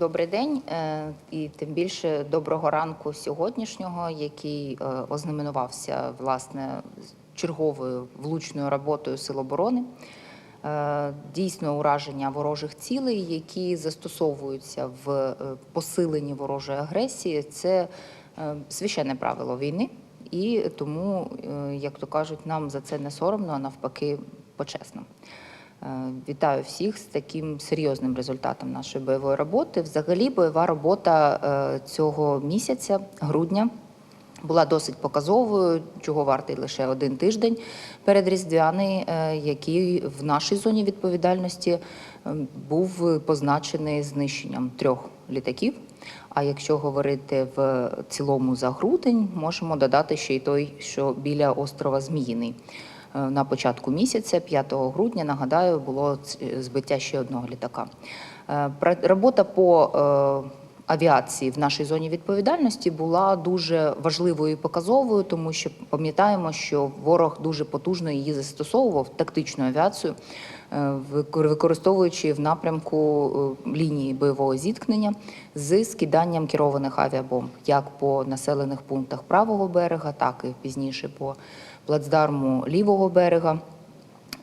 Добрий день е, і тим більше доброго ранку сьогоднішнього, який е, ознаменувався власне черговою влучною роботою Сил оборони. Е, Дійсно ураження ворожих цілей, які застосовуються в посиленні ворожої агресії, це священне правило війни, і тому, як то кажуть, нам за це не соромно, а навпаки, почесно. Е, Вітаю всіх з таким серйозним результатом нашої бойової роботи. Взагалі, бойова робота е, цього місяця, грудня, була досить показовою, чого вартий лише один тиждень перед Різдвяний, е, який в нашій зоні відповідальності е, був позначений знищенням трьох літаків. А якщо говорити в цілому за грудень, можемо додати ще й той, що біля острова Зміїний. Е, На початку місяця, 5 грудня, нагадаю, було збиття ще одного літака. Е, Робота по е, авіації в нашій зоні відповідальності була дуже важливою і показовою, тому що пам'ятаємо, що ворог дуже потужно її застосовував тактичну авіацію, використовуючи в напрямку лінії бойового зіткнення з скиданням керованих авіабомб, як по населених пунктах правого берега, так і пізніше по плацдарму лівого берега.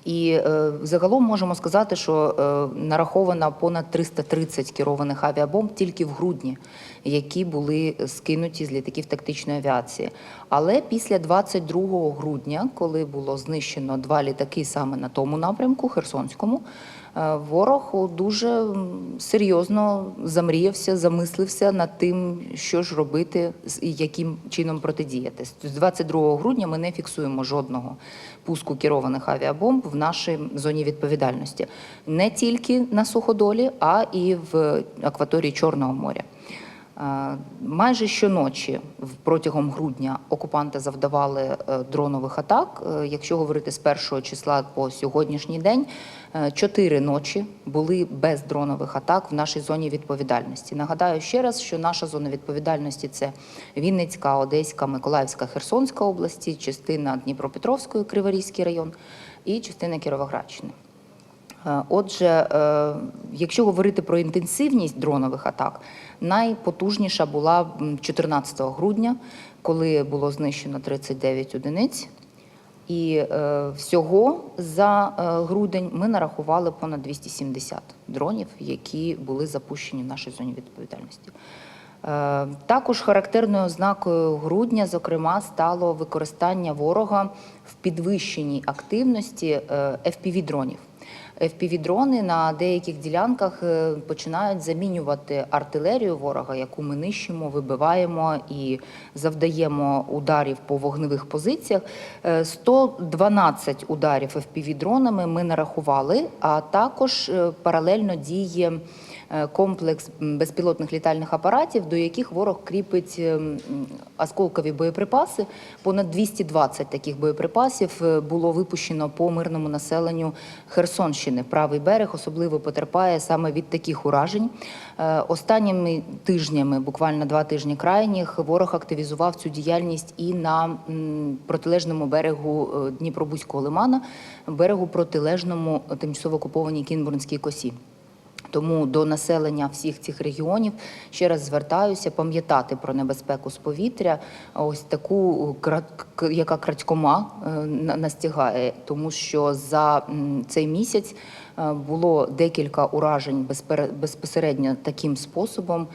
І е, загалом можемо сказати, що е, нараховано понад 330 керованих авіабомб тільки в грудні, які були скинуті з літаків тактичної авіації. Але після 22 грудня, коли було знищено два літаки саме на тому напрямку, Херсонському, ворог дуже серйозно замріявся, замислився над тим, що ж робити з- яким чином протидіяти. З 22 грудня ми не фіксуємо жодного пуску керованих авіабомб в нашій зоні відповідальності не тільки на суходолі, а і в акваторії Чорного моря. Е, Майже щоночі протягом грудня окупанти завдавали е, дронових атак. Е, Якщо говорити з першого числа по сьогоднішній день, чотири ночі були без дронових атак в нашій зоні відповідальності. Нагадаю ще раз, що наша зона відповідальності це Вінницька, Одеська, Миколаївська, Херсонська області, частина Дніпропетровської, Криворізький район і частина Кіровоградщини. Е, Отже, е, якщо говорити про інтенсивність дронових атак, найпотужніша була 14 грудня, коли було знищено 39 одиниць. І е, всього за грудень ми нарахували понад 270 дронів, які були запущені в нашій зоні відповідальності. Також характерною ознакою грудня, зокрема, стало використання ворога в підвищеній активності е, FPV-дронів. FPV-дрони на деяких ділянках е, починають замінювати артилерію ворога, яку ми нищимо, вибиваємо і завдаємо ударів по вогневих позиціях. Е, 112 ударів FPV-дронами ми нарахували, а також е, паралельно діє е, комплекс безпілотних літальних апаратів, до яких ворог кріпить е, осколкові боєприпаси. Понад 220 таких боєприпасів е, було випущено по мирному населенню Херсонщини. Правий берег особливо потерпає саме від таких уражень. Е, Останніми тижнями, буквально два тижні крайніх, ворог активізував цю діяльність і на протилежному берегу е, Дніпробузького лимана, берегу протилежному тимчасово окупованій Кінбурнській косі. Тому до населення всіх цих регіонів ще раз звертаюся пам'ятати про небезпеку з повітря, ось таку яка крадькома е, настигає, тому що за цей місяць е, було декілька уражень безпосередньо таким способом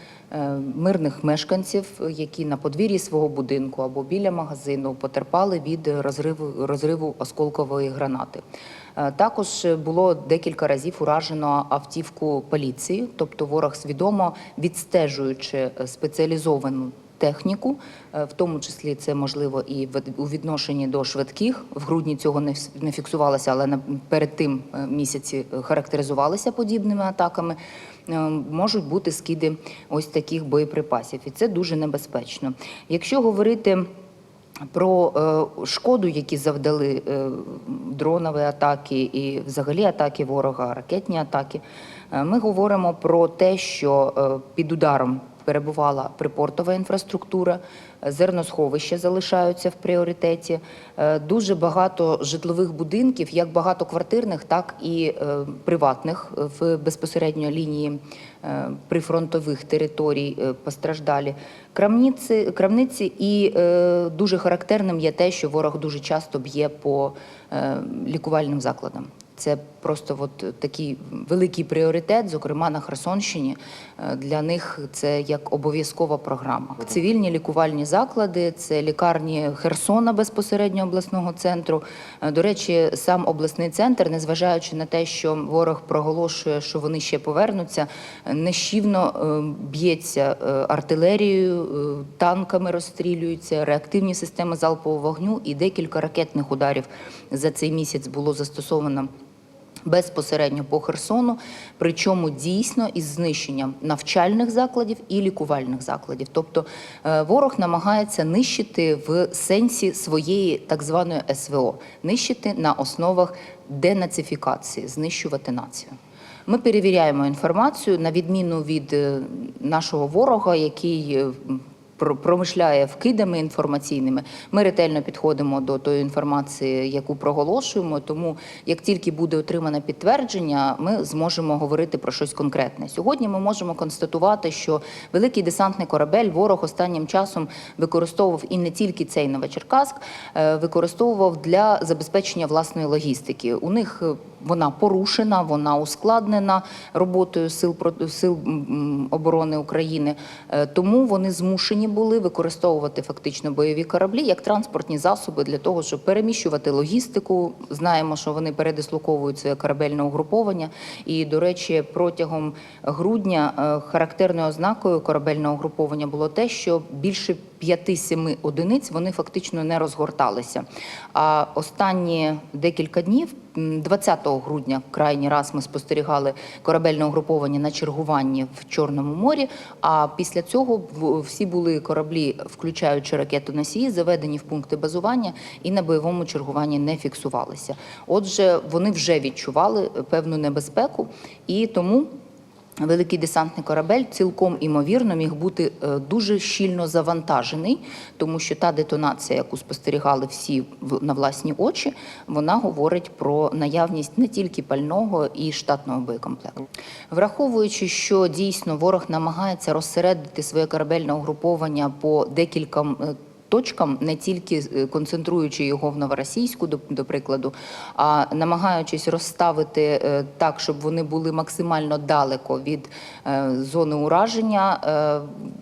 мирних мешканців, які на подвір'ї свого будинку або біля магазину потерпали від розриву розриву осколкової гранати. Е, Також було декілька разів уражено автівку поліції, тобто ворог свідомо відстежуючи е, спеціалізовану техніку, е, в тому числі це можливо і у відношенні до швидких. В грудні цього не фіксувалося, але перед тим е, місяці е, характеризувалися подібними атаками. Можуть бути скиди ось таких боєприпасів, і це дуже небезпечно. Якщо говорити про шкоду, які завдали дронові атаки і взагалі атаки ворога, ракетні атаки. Ми говоримо про те, що під ударом перебувала припортова інфраструктура, зерносховища залишаються в пріоритеті. Е, Дуже багато житлових будинків, як багатоквартирних, так і е, приватних е, в безпосередньо лінії прифронтових територій постраждалі. Крамниці, крамниці і дуже характерним є те, що ворог дуже часто б'є по лікувальним закладам. Це просто от такий великий пріоритет, зокрема на Херсонщині. Е, Для них це як обов'язкова програма. Цивільні лікувальні заклади, це лікарні Херсона безпосередньо обласного центру. Е, До речі, сам обласний центр, незважаючи на те, що ворог проголошує, що вони ще повернуться, е, нещівно б'ється артилерією, танками розстрілюються, реактивні системи залпового вогню і декілька ракетних ударів за цей місяць було застосовано безпосередньо по Херсону, причому дійсно із знищенням навчальних закладів і лікувальних закладів. Тобто е, ворог намагається нищити в сенсі своєї так званої СВО, нищити на основах денацифікації, знищувати націю. Ми перевіряємо інформацію на відміну від е, нашого ворога, який е, промишляє вкидами інформаційними. Ми ретельно підходимо до тої інформації, яку проголошуємо. Тому як тільки буде отримане підтвердження, ми зможемо говорити про щось конкретне. Сьогодні ми можемо констатувати, що великий десантний корабель ворог останнім часом використовував і не тільки цей Новочеркаськ, е, використовував для забезпечення власної логістики. У них е, вона порушена, вона ускладнена роботою сил сил оборони України. Е, Тому вони змушені були використовувати фактично бойові кораблі як транспортні засоби для того, щоб переміщувати логістику. Знаємо, що вони передислоковують своє корабельне угруповання. І, до речі, протягом грудня е, характерною ознакою корабельного угруповання було те, що більше 5-7 одиниць вони фактично не розгорталися. А останні декілька днів, 20 грудня, крайній раз ми спостерігали корабельне угруповання на чергуванні в Чорному морі. А після цього в- всі були кораблі, включаючи ракетоносії, заведені в пункти базування і на бойовому чергуванні не фіксувалися. Отже, вони вже відчували певну небезпеку, і тому Великий десантний корабель цілком імовірно міг бути е, дуже щільно завантажений, тому що та детонація, яку спостерігали всі на власні очі, вона говорить про наявність не тільки пального і штатного боєкомплекту. Враховуючи, що дійсно ворог намагається розсередити своє корабельне угруповання по декільком е, точкам, не тільки е, концентруючи його в новоросійську, до, до прикладу, а намагаючись розставити е, так, щоб вони були максимально далеко від е, зони ураження,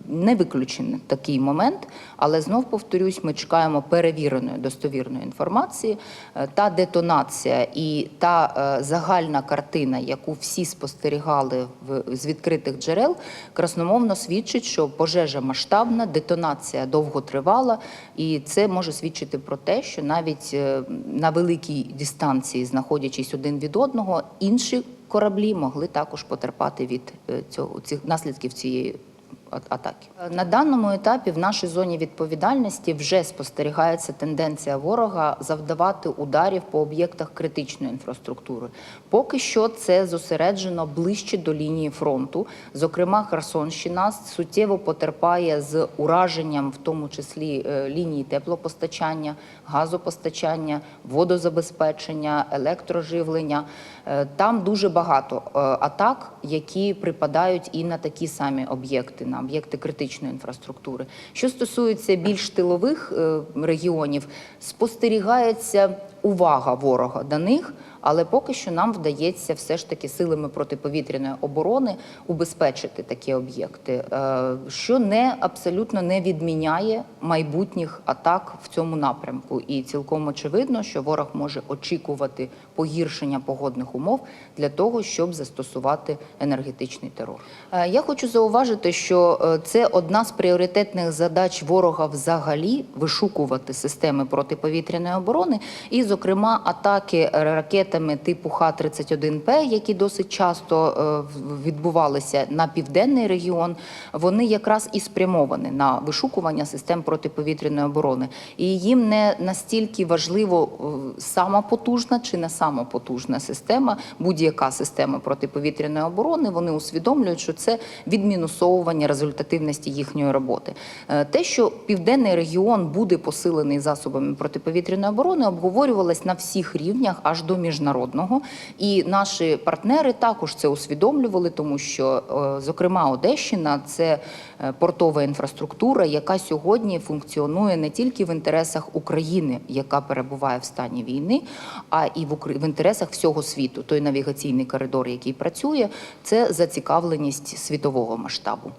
не виключений такий момент. Але знов повторюсь, ми чекаємо перевіреної достовірної інформації. Е, Та детонація і та е, загальна картина, яку всі спостерігали в з відкритих джерел, красномовно свідчить, що пожежа масштабна, детонація довго тривала, і це може свідчити про те, що навіть е, на великій дистанції, знаходячись один від одного, інші кораблі могли також потерпати від цього цих наслідків цієї атаки. На даному етапі в нашій зоні відповідальності вже спостерігається тенденція ворога завдавати ударів по об'єктах критичної інфраструктури. Поки що це зосереджено ближче до лінії фронту. Зокрема, Херсонщина суттєво потерпає з ураженням, в тому числі е, лінії теплопостачання, газопостачання, водозабезпечення, електроживлення. Е, Там дуже багато е, атак, які припадають і на такі самі об'єкти, на об'єкти критичної інфраструктури. Що стосується більш тилових е, регіонів, спостерігається увага ворога до них. Але поки що нам вдається все ж таки силами протиповітряної оборони убезпечити такі об'єкти, е, що не абсолютно не відміняє майбутніх атак в цьому напрямку. І цілком очевидно, що ворог може очікувати погіршення погодних умов для того, щоб застосувати енергетичний терор. Е, Я хочу зауважити, що е, це одна з пріоритетних задач ворога взагалі вишукувати системи протиповітряної оборони і, зокрема, атаки ракетами типу Х-31П, які досить часто е, відбувалися на південний регіон, вони якраз і спрямовані на вишукування систем протиповітряної оборони. І їм не настільки важливо е, сама потужна чи не сама потужна система, будь-яка система протиповітряної оборони. Вони усвідомлюють, що це відмінусовування результативності їхньої роботи. Е, Те, що південний регіон буде посилений засобами протиповітряної оборони, обговорювалось на всіх рівнях аж до міжнародного. І наші партнери також це усвідомлювали, тому що, е, зокрема, Одещина це е, портова інфраструктура, яка сьогодні функціонує не тільки в інтересах України, яка перебуває в стані війни, а і в інтересах всього світу. Той навігаційний коридор, який працює, це зацікавленість світового масштабу.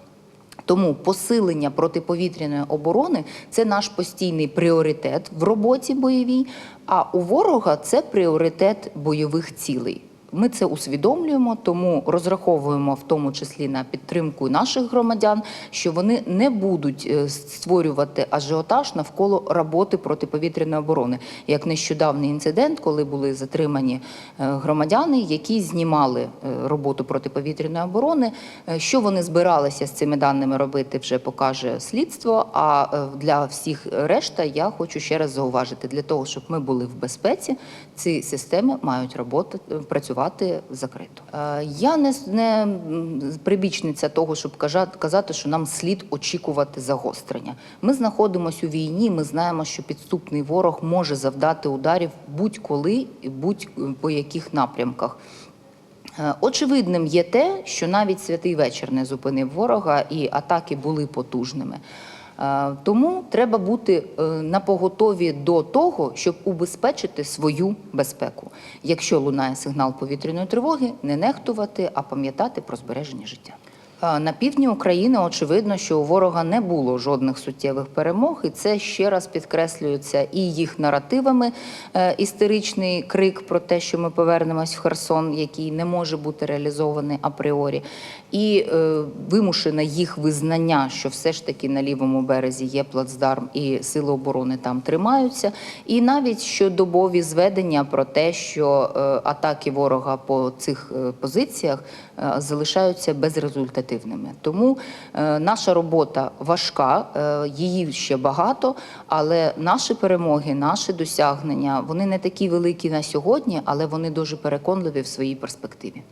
Тому посилення протиповітряної оборони це наш постійний пріоритет в роботі бойовій. А у ворога це пріоритет бойових цілей. Ми це усвідомлюємо, тому розраховуємо в тому числі на підтримку наших громадян, що вони не будуть е, створювати ажіотаж навколо роботи протиповітряної оборони. Як нещодавний інцидент, коли були затримані е, громадяни, які знімали е, роботу протиповітряної оборони. Що вони збиралися з цими даними робити, вже покаже слідство. А для всіх решта я хочу ще раз зауважити: для того, щоб ми були в безпеці, ці системи мають роботи працювати закрито. Е, Я не, не прибічниця того, щоб казати, що нам слід очікувати загострення. Ми знаходимося у війні. Ми знаємо, що підступний ворог може завдати ударів будь-коли і будь-по яких напрямках. Е, Очевидним є те, що навіть святий вечір не зупинив ворога, і атаки були потужними. Е, Тому треба бути на напоготові до того, щоб убезпечити свою безпеку. Якщо лунає сигнал повітряної тривоги, не нехтувати, а пам'ятати про збереження життя. На півдні України очевидно, що у ворога не було жодних суттєвих перемог, і це ще раз підкреслюється і їх наративами. Е, Істеричний крик про те, що ми повернемось в Херсон, який не може бути реалізований апріорі, і е, вимушене їх визнання, що все ж таки на лівому березі є плацдарм і сили оборони там тримаються. І навіть щодобові зведення про те, що е, атаки ворога по цих позиціях залишаються безрезультативними. Тому е, наша робота важка, е, її ще багато, але наші перемоги, наші досягнення вони не такі великі на сьогодні, але вони дуже переконливі в своїй перспективі.